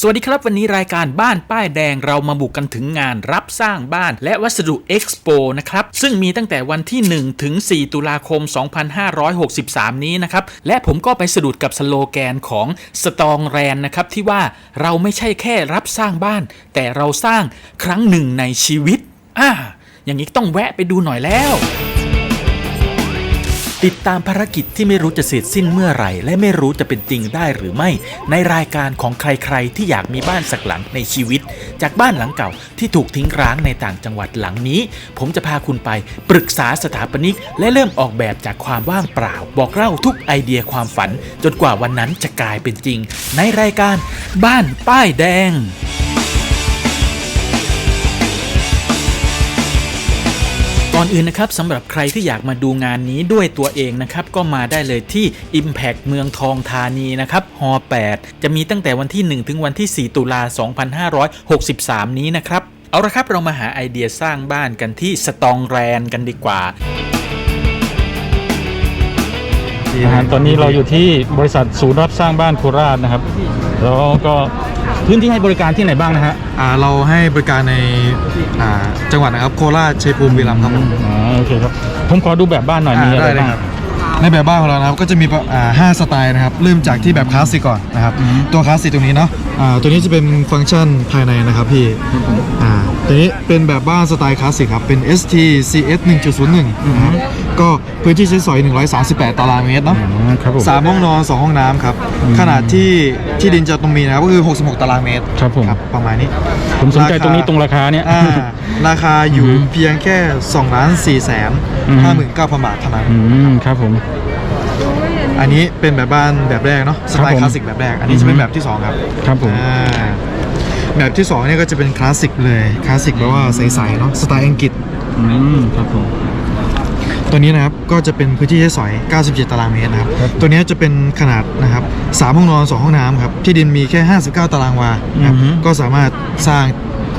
สวัสดีครับวันนี้รายการบ้านป้ายแดงเรามาบุกกันถึงงานรับสร้างบ้านและวัสดุเอ็กซ์โปนะครับ ซึ่งมีตั้งแต่วันที่ 1 ถึง 4 ตุลาคม 2563 นี้นะครับ และผมก็ไปสะดุดกับสโลแกนของสตองแรนนะครับ ที่ว่าเราไม่ใช่แค่รับสร้างบ้าน แต่เราสร้างครั้งหนึ่งในชีวิตอ่าอย่างนี้ต้องแวะไปดูหน่อยแล้ว ติดตามภารกิจที่ไม่รู้จะเสร็จสิ้นเมื่อไหร่ และไม่รู้จะเป็นจริงได้หรือไม่ ในรายการของใครๆ ที่อยากมีบ้านสักหลังในชีวิต จากบ้านหลังเก่าที่ถูกทิ้งร้างในต่างจังหวัดหลังนี้ ผมจะพาคุณไปปรึกษาสถาปนิก และเริ่มออกแบบจากความว่างเปล่า บอกเล่าทุกไอเดียความฝัน จนกว่าวันนั้นจะกลายเป็นจริง ในรายการ บ้านป้ายแดง ก่อนอื่นนะครับสำหรับใครที่อยากมาดูงานนี้ด้วยตัวเองนะครับก็มาได้เลยที่ Impact เมืองทองธานีนะครับฮ8จะมีตั้งแต่วันที่ 1 ถึงวันที่ 4 ตุลา 2563 นี้นะครับ เอาละครับเรามาหาไอเดียสร้างบ้านกันที่สตองแรนกันดีกว่าตอนนี้เราอยู่ที่บริษัทศูนย์รับสร้างบ้านโคราชนะครับ แล้วก็ พื้นที่ให้บริการที่ไหนบ้างนะฮะอ่าเราให้บริการในอ่าจังหวัดนะครับโคราชชัยภูมิบุรีรัมย์ครับผม อ๋อโอเคครับ ผมขอดูแบบบ้านหน่อยอ่ามีอะไรได้เลยบ้างครับ ในแบบบ้านของเรานะครับก็จะมีอ่าห้าสไตล์นะครับเริ่มจากที่แบบคลาสสิกก่อนนะครับตัวคลาสสิกตรงนี้เนาะอ่าตัวนี้จะเป็นฟังก์ชันภายในนะครับพี่อ่าตัวนี้เป็นแบบบ้านสไตล์คลาสสิกครับเป็น ST CS 1.01นะครับก็พื้นที่ใช้สอย 138 ตารางเมตรเนาะอ๋อครับผม สามห้องนอนสองห้องน้ำครับ ขนาดที่ที่ดินจะตรงมีนะครับก็คือ 66 ตารางเมตรครับผม ประมาณนี้ผมสนใจาคาตรงนี้ตรงราคาเนี่ย อ่าราคาอยู่อืมเพียงแค่2ล้าน4แสนอืม59,000บาทเท่านั้น อืมครับผม อันนี้เป็นแบบบ้านแบบแรกเนาะสไตครับผมล์คลาสสิกแบบแรก อันนี้จะเป็นแบบที่2ครับครับผมอ่าแบบที่2เนี่ยก็จะเป็นคลาสสิกเลยคลาสสิกแปลว่าใสๆเนาะสไตล์อังกฤษอืมครับผมตัวนี้นะครับก็จะเป็นพื้นที่ใช้สอย 97 ตารางเมตรนะครับครับตัวนี้จะเป็นขนาดนะครับ3ห้องนอน 2 ห้องน้ำครับ ที่ดินมีแค่ 59 ตารางวานะครับอือฮึก็สามารถสร้าง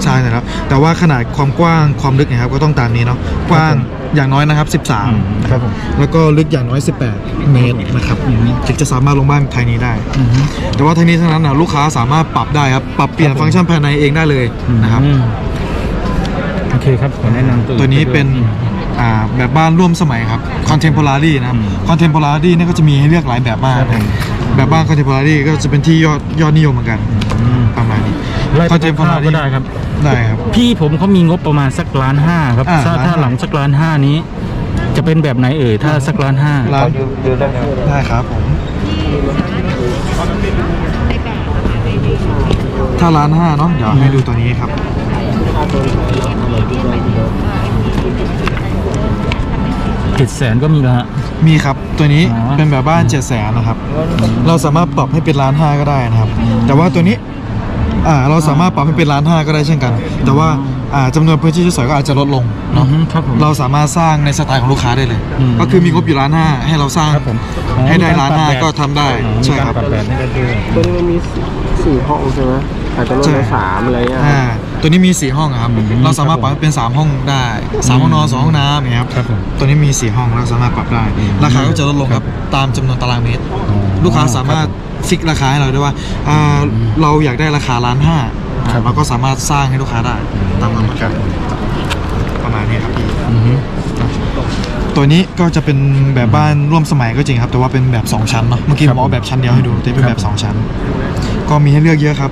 สร้างนะครับ แต่ว่าขนาดความกว้างความลึกเนะครับก็ต้องตามนี้เนาะกว้างอย่างน้อยนะครับ อืม13ครับผม แล้วก็ลึกอย่างน้อย 18 เมตรนะครับอือฮึถึงจะสามารถลงบ้านภายในได้อืมแต่ว่าทั้งนี้ทั้งนั้นนะลูกค้าสามารถปรับได้ครับปรับเปลี่ยนครับผม ฟังก์ชันภายในเองได้เลยนะครับ อืมโอเคครับขอแนะนำตัวนี้เป็นอืม อ่าแบบบ้านร่วมสมัยครับ contemporary นะครับ อืม contemporary เนี่ยก็จะมีให้เลือกหลายแบบมากครับผมแบบบ้าน contemporary ก็จะเป็นที่ยอดยอดนิยมเหมือนกันอืม ประมาณนี้ไล่ไปคร่าวๆก็ได้ครับ ได้ครับ พี่ผมเขามีงบประมาณสักล้านห้าครับอ่าถ้าล้านถ้าห้าหลังสักล้านห้านี้ จะเป็นแบบไหนเอ่ยถ้าสักล้านห้าร้านได้ครับผมถ้าร้านห้าเนาะเดี๋ยวให้ดูตัวนี้ครับ เจ็ดแสนก็มีแล้วฮะ มีครับตัวนี้อ๋อ เป็นแบบบ้าน7จ็ดแสนนะครับ เราสามารถปรับให้เป็นล้านห้าก็ได้นะครับ แต่ว่าตัวนี้ อ่าเราสามารถปรับให้เป็นล้านห้าก็ได้เช่นกัน แต่ว่าอ่าจำนวนพื้นที่ที่สอยก็อาจจะลดลงเนาะเนาะครับผมเราสามารถสร้างในสไตล์ของลูกค้าได้เลย อืมก็คือมีงบอยู่ล้านห้าให้เราสร้างครับผมอ๋อให้ได้มีกรล้านห้าปรับแบบ ก็ทำได้อ๋อมีใช่การครับ ปรับแบบนี้ได้ด้วยตัวนี้มันมีสี่ห้องใช่ไหมอาจจะลดใช่ได้สามอะไรเงี้ยอ่า ตัวนี้มีสี่ห้องอะครับ อืมเราสามารถปรับให้เป็นสามห้องได้สามห้องนอนสองห้องน้ำอย่างเงี้ยครับครับผมตัวนี้มีสี่ห้องเราสามารถปรับได้ อืมราคาก็จะลดลงคครัรับบตามจำนวนตารางเมตร อ๋อลูกค้าสามารถฟิกราคาให้เราได้ว่าอ่าเราอยากได้ราคาล้านห้าครับ เราก็สามารถสร้างให้ลูกค้าได้ตามกำหนดการประมาณนี้ครับพี่ อือฮึ ตัวนี้ก็จะเป็นแบบบ้านร่วมสมัยก็จริงครับ แต่ว่าเป็นแบบ 2 ชั้นเนาะเมื่อกี้ผมเอาแบบชั้นเดียวให้ดูแต่เป็นแบบ 2 ชั้น ก็มีให้เลือกเยอะครับ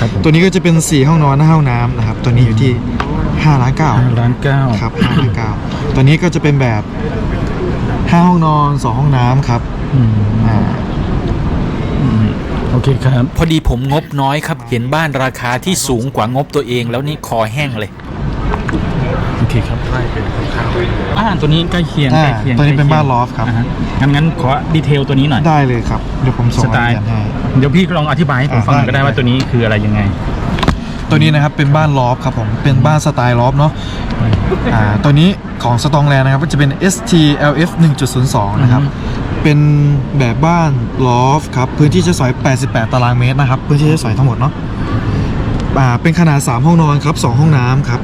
ครับผมตัวนี้ก็จะเป็น 4 ห้องนอน5ห้องน้ำนะครับ ตัวนี้อยู่ที่5ล้านเก้าห้าล้านเก้าครับ5ล้านเก้าตัวนี้ก็จะเป็นแบบ 5 ห้องนอน 2 ห้องน้ำครับอืมอ่าอืมโอเคครับ พอดีผมงบน้อยครับ เห็นบ้านราคาที่สูงกว่างบตัวเองแล้วนี่คอแห้งเลย โอเคครับบ้า นตัวนี้ใกล้เคียงอ่าใกล้เคียงตัวนี้เป็นใกล้บ้านคียงลอฟครับาฮะงั้นงั้นขอดีเทลตัวนี้หน่อย ได้เลยครับ เดี๋ยวผมส่งสไตล์รายละเอียดให้ เดี๋ยวพี่ลองอธิบายให้ผมอ่าฟังหน่อยก็ได้ได้ ว่าตัวนี้คืออะไรยังไง ตัวนี้นะครับเป็นบ้านลอฟครับผม เป็นบ้านสไตล์ลอฟเนาะอ่าตัวนี้ของสตองแลนนะครับก็จะเป็น STLF 1.02 นะครับ อือฮึ เป็นแบบบ้านลอฟครับ พื้นที่ใช้สอย 88 ตารางเมตรนะครับ พื้นที่ใช้สอยทั้งหมดเนาะอ่าเป็นขนาด 3 ห้องนอนครับ 2 ห้องน้ำครับ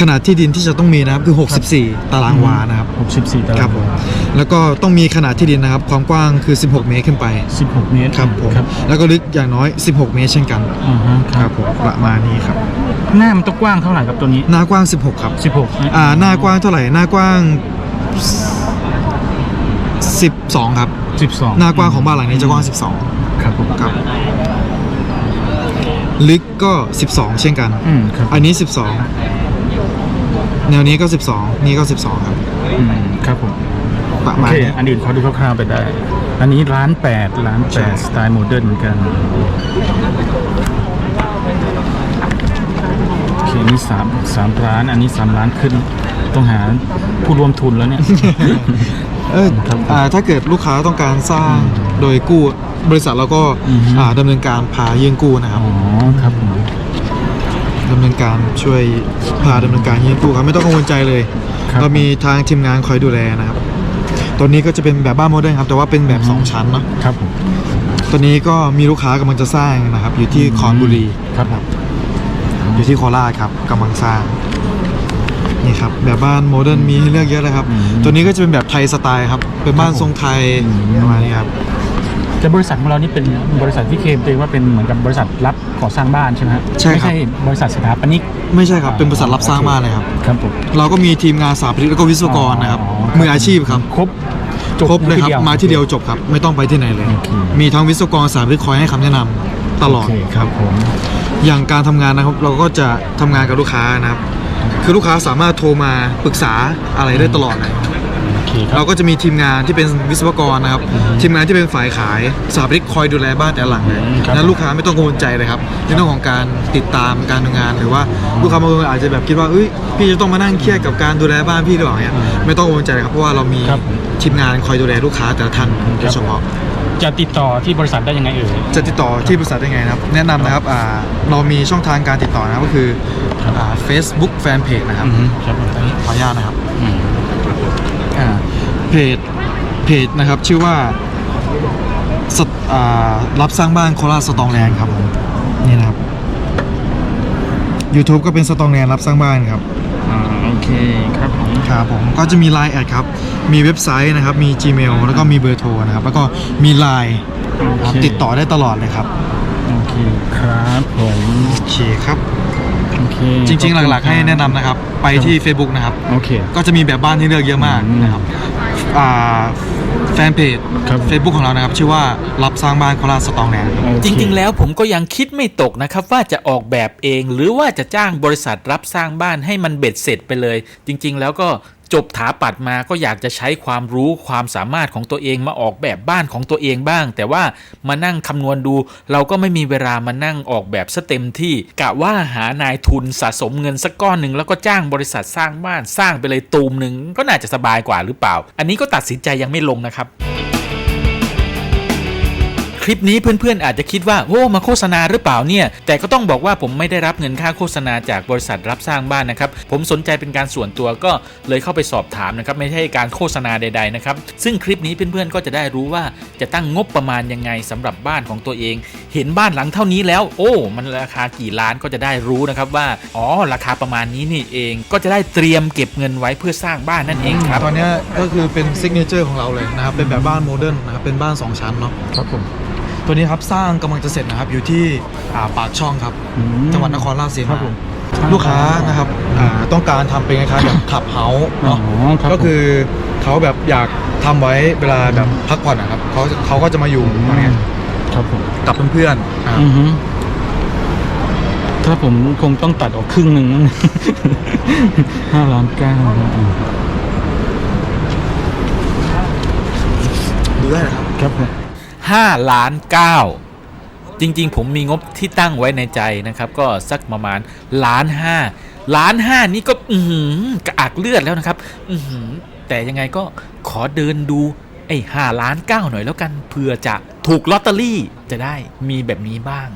ขนาดที่ดินที่จะต้องมีนะครับคือ 64 ตารางวานะครับ 64 ตารางครับผมแล้วก็ต้องมีขนาดที่ดินนะครับ ความกว้างคือ 16 เมตรขึ้นไป16 เมตรครับผมครับแล้วก็ลึกอย่างน้อย 16 เมตรเช่นกันอ่าฮะคครัรับบผมประมาณนี้ครับหน้ามันต้องกว้างเท่าไหร่ครับตัวนี้ หน้ากว้าง 16 ครับ16อ่าหน้ากว้างเท่าไหร่หน้ากว้าง 12 ครับ 12หน้ากว้างของบ้านหลังนี้จะกว้างครับผม12ครับ ลึกก็ 12 เช่นกัน อืมครับอันนี้ 12 แนวนี้ก็ 12 นี่ก็ 12 ครับ อืมครับผม ประโอมาณเค นี้ อันอื่นขอดูคร่าวๆไปได้ อันนี้ร้านแปดร้านแปดสไตล์โมเดิร์นเหมือนกัน โอเคนี่สามสามร้าน อันนี้สามร้านขึ้น ต้องหาผู้ร่วมทุนแล้วเนี่ย เออครับอ่าถ้าเกิดลูกค้าต้องการสร้างโดยกู้บริษัทเราก็อือฮึ อ่าดำเนินการพายื่นกู้นะครับ อ๋อ ครับผม ดำเนินการช่วยพาดำเนินการยื่นกู้ครับไม่ต้องกังวลใจเลย ครับ เรามีทางทีมงานคอยดูแลนะครับตัวนี้ก็จะเป็นแบบบ้านโมเดิร์นครับแต่ว่าเป็นแบบ2ชั้นเนาะครับผมตัวนี้ก็มีลูกค้ากำลังจะสร้างนะครับอยู่ที่คอนบุรี ครับผมอยู่ที่โคราชครับกำลังสร้างนี่ครับแบบบ้านโมเดิร์นมีให้เลือกเยอะเลยครับตัวนี้ก็จะเป็นแบบไทยสไตล์ครับเป็นบ้านทรงไทยประมาณนี้ครับ แต่บริษัทของเรานี่เป็นบริษัทที่เคลมตัวเองว่าเป็นเหมือนกับบริษัทรับก่อสร้างบ้านใช่ไหมฮะใช่ครับ ไม่ใช่บริษัทสถาปนิกไม่ใช่ครับเป็นบริษัทรับสร้างบ้านเลยครับ ครับผมเราก็มีทีมงานสถาปนิกแล้วก็วิศวกรนะครับมืออาชีพครับ ครบจครบเลยครับที่มาที่เดียวจบครับ ไม่ต้องไปที่ไหนเลย โอเค มีทั้งวิศวกรสถาปนิกคอยให้คำแนะนำตลอด โเคครับผมอย่างการทำงานนะครับ เราก็จะทำงานกับลูกค้านะครับ คือลูกค้าสามารถโทรมาปรึกษาอะไรได้ตลอดเลยโอเคครัเราบก็จะมีทีมงานที่เป็นวิศวกรนะครับ ทีมงานที่เป็นฝ่ายขายสถาปนิกคอยดูแลบ้านแต่ละหลังเลยครับ นั้นลูกค้าไม่ต้องกังวลใจเลยครับในเรื่องของการติดตามการทำงาน หรือว่าลูกค้าบางคนอาจจะแบบคิดว่าเอ้ยพี่จะต้องมานั่งเครียดกับการดูแลบ้านพี่หรือเปล่าเนี่ยไม่ต้องกังวลใจเลยครับเพราะว่าเรามีครับทีมงานคอยดูแลลูกค้าแต่ละท่านโดยเฉพาะ จะติดต่อที่บริษัทได้ยังไงเอ่ย จะติดต่อที่บริษัทได้ไงนะครับ แนะนำนะครับอ่าเรามีช่องทางการติดต่อนะครับก็คืออ่า Facebook Fanpage นะครับอือฮึครับผมอันนี้ขออนุญาตนะครับ อืมอ่า เพจเพจนะครับชื่อว่าสตอ่ารับสร้างบ้านโคราชสตองแลนด์ครับผมนี่นะครับ YouTube ก็เป็นสตองแลนด์รับสร้างบ้านครับ อ่าโอเคครับผมครับผมก็จะมี Line แอดครับ มีเว็บไซต์นะครับ มี Gmail แล้วก็มีเบอร์โทรนะครับ แล้วก็มี Line โอเคติดต่อได้ตลอดเลยครับโอเคครับผม โอเคครับโอเค จริง ๆ หลักๆ ให้แนะนำนะครับ ไปที่ Facebook นะครับ โอเค ก็จะมีแบบบ้านที่เลือกเยอะมากอืมนะครับอ่าแฟนเพจ ครับ Facebook ของเรานะครับ ชื่อว่ารับสร้างบ้านโคราชสตองแลนด์โอเคจริงๆ แล้วผมก็ยังคิดไม่ตกนะครับว่าจะออกแบบเองหรือว่าจะจ้างบริษัทรับสร้างบ้านให้มันเบ็ดเสร็จไปเลย จริง ๆ แล้วก็ จบถาปัดมาก็อยากจะใช้ความรู้ความสามารถของตัวเองมาออกแบบบ้านของตัวเองบ้าง แต่ว่ามานั่งคำนวณดู เราก็ไม่มีเวลามานั่งออกแบบซะเต็มที่กะว่าหานายทุนสะสมเงินสักก้อนหนึ่งแล้วก็จ้างบริษัทสร้างบ้านสร้างไปเลยตูมหนึ่งก็น่าจะสบายกว่าหรือเปล่า อันนี้ก็ตัดสินใจยังไม่ลงนะครับ คลิปนี้เพื่อนๆ อาจจะคิดว่าโอ้มาโฆษณาหรือเปล่าเนี่ย แต่ก็ต้องบอกว่าผมไม่ได้รับเงินค่าโฆษณาจากบริษัทรับสร้างบ้านนะครับ ผมสนใจเป็นการส่วนตัวก็เลยเข้าไปสอบถามนะครับ ไม่ใช่การโฆษณาใดๆนะครับ ซึ่งคลิปนี้เพื่อนๆ ก็จะได้รู้ว่าจะตั้งงบประมาณยังไงสำหรับบ้านของตัวเอง เห็นบ้านหลังเท่านี้แล้ว โอ้ มันราคากี่ล้านก็จะได้รู้นะครับว่า อ๋อ ราคาประมาณนี้นี่เอง ก็จะได้เตรียมเก็บเงินไว้เพื่อสร้างบ้านนั่นเองครับ ตอนเนี้ยก็คือเป็นซิกเนเจอร์ของเราเลยนะครับ เป็นแบบบ้านโมเดิร์นนะครับ เป็นบ้าน 2 ชั้นเนาะ ครับผม ตัวนี้ครับสร้างกำลังจะเสร็จนะครับอยู่ที่อ่าปากช่องครับ อืมจังหวัดนครราชสีครัมาบผมลูกค้านะครับอ่าต้องการทำเป็นคล้ายๆแบบขับเฮาส์อ๋อเนาะครับก็คือเขาแบบอยากทำไว้เวลาแบบพักผ่อนนะครับเขาเขาก็จะมาอยู่ตรงเนี้ยครับผมกับเพื่อนๆนะครับอือฮึถ้าผมคงต้องตัดออกครึ่งหนึ่งมั้ง ห้าล้านเก้าดูได้นะครับ ครับผม 5 ล้าน 9 จริง ๆ ผมมีงบที่ตั้งไว้ในใจนะครับ ก็สักประมาณล้านห้าล้านห้านี่ก็อืกระอักเลือดแล้วนะครับ อืแต่ยังไงก็ขอเดินดูไอ้ห้าล้านเก้าหน่อยแล้วกันเผื่อจะถูกลอตเตอรี่จะได้มีแบบนี้บ้าง